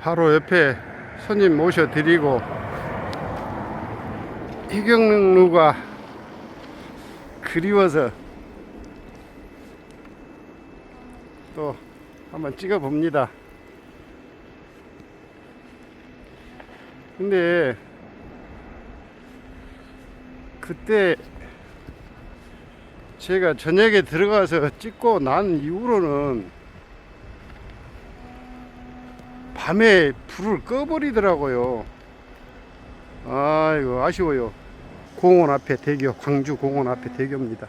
바로 옆에 손님 모셔드리고 희경루가 그리워서 또 한번 찍어 봅니다. 근데 그때 제가 저녁에 들어가서 찍고 난 이후로는 밤에 불을 꺼버리더라고요. 아이고 아쉬워요. 공원 앞에 대교, 광주 공원 앞에 대교입니다.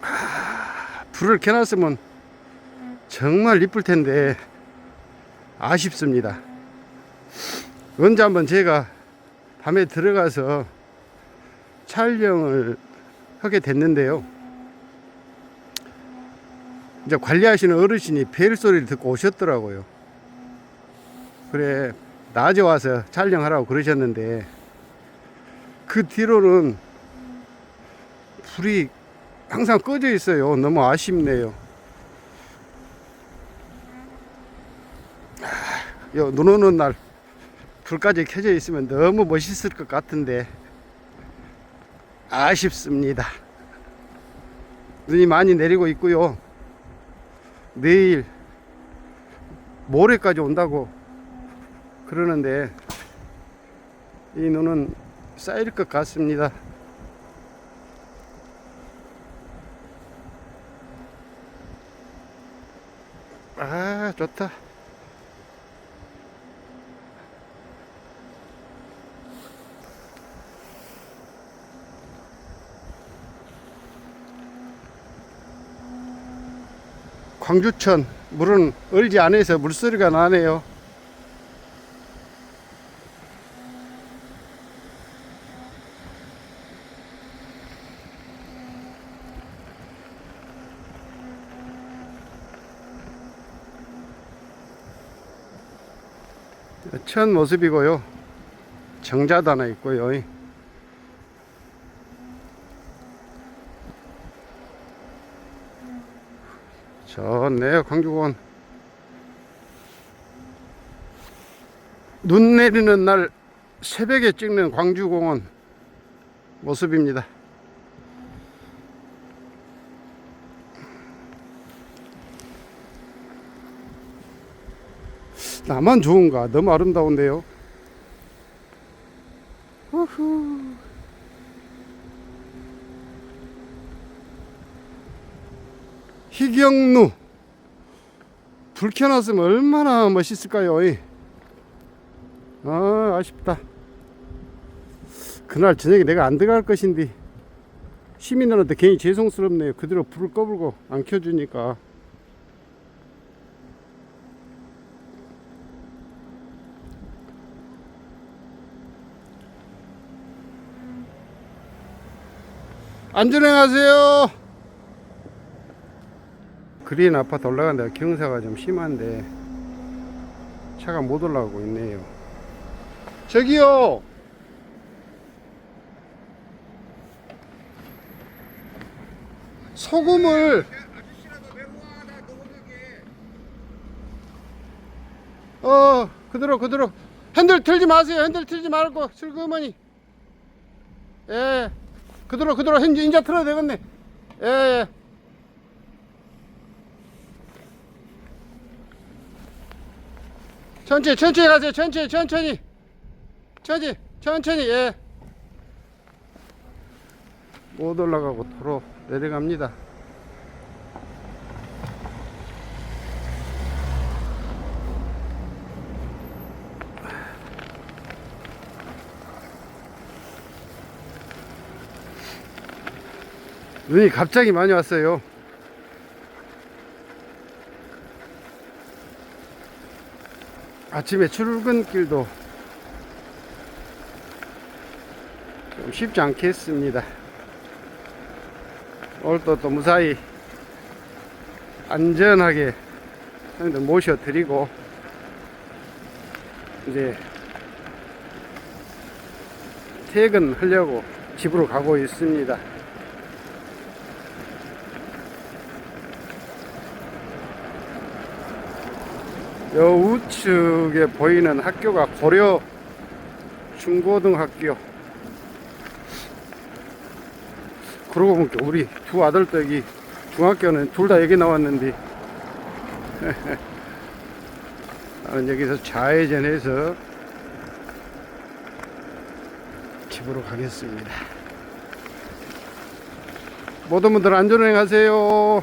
아, 불을 켜놨으면 정말 이쁠 텐데 아쉽습니다. 언제 한번 제가 밤에 들어가서 촬영을 하게 됐는데요. 이제 관리하시는 어르신이 벨 소리를 듣고 오셨더라고요. 그래, 낮에 와서 촬영하라고 그러셨는데, 그 뒤로는 불이 항상 꺼져 있어요. 너무 아쉽네요. 아, 요, 눈 오는 날 불까지 켜져 있으면 너무 멋있을 것 같은데, 아쉽습니다. 눈이 많이 내리고 있고요. 내일 모레까지 온다고 그러는데 이 눈은 쌓일 것 같습니다. 아, 좋다. 광주천 물은 얼지 않아서 물소리가 나네요. 천 모습이고요. 하나 있고요. 좋네요, 광주공원. 눈 내리는 날 새벽에 찍는 광주공원 모습입니다. 나만 좋은가? 너무 아름다운데요. 우후. 희경루 불 켜놨으면 얼마나 멋있을까요? 이? 아 아쉽다. 그날 저녁에 내가 안 들어갈 것인데 시민들한테 괜히 죄송스럽네요. 그대로 불을 꺼불고 안 켜주니까. 안전행하세요. 그린 아파트 올라가는데 경사가 좀 심한데 차가 못 올라가고 있네요. 저기요. 소금을 어 그대로 그대로 핸들 틀지 마세요. 핸들 틀지 말고 슬그머니 예 그대로 그대로 현재 인자 틀어도 되겠네. 예. 예. 천천히 천천히 가세요. 천천히 천천히. 천천히 천천히 예. 못 올라가고 도로 내려갑니다. 눈이 갑자기 많이 왔어요 아침에 출근길도 좀 쉽지 않겠습니다. 오늘도 또 무사히 안전하게 형님들 모셔드리고 이제 퇴근하려고 집으로 가고 있습니다. 여 우측에 보이는 학교가 고려 중고등학교. 그러고 보니까 우리 두 여기 중학교는 둘 다 여기 나왔는데 나는 여기서 좌회전해서 집으로 가겠습니다. 모든 분들 안전운행 하세요.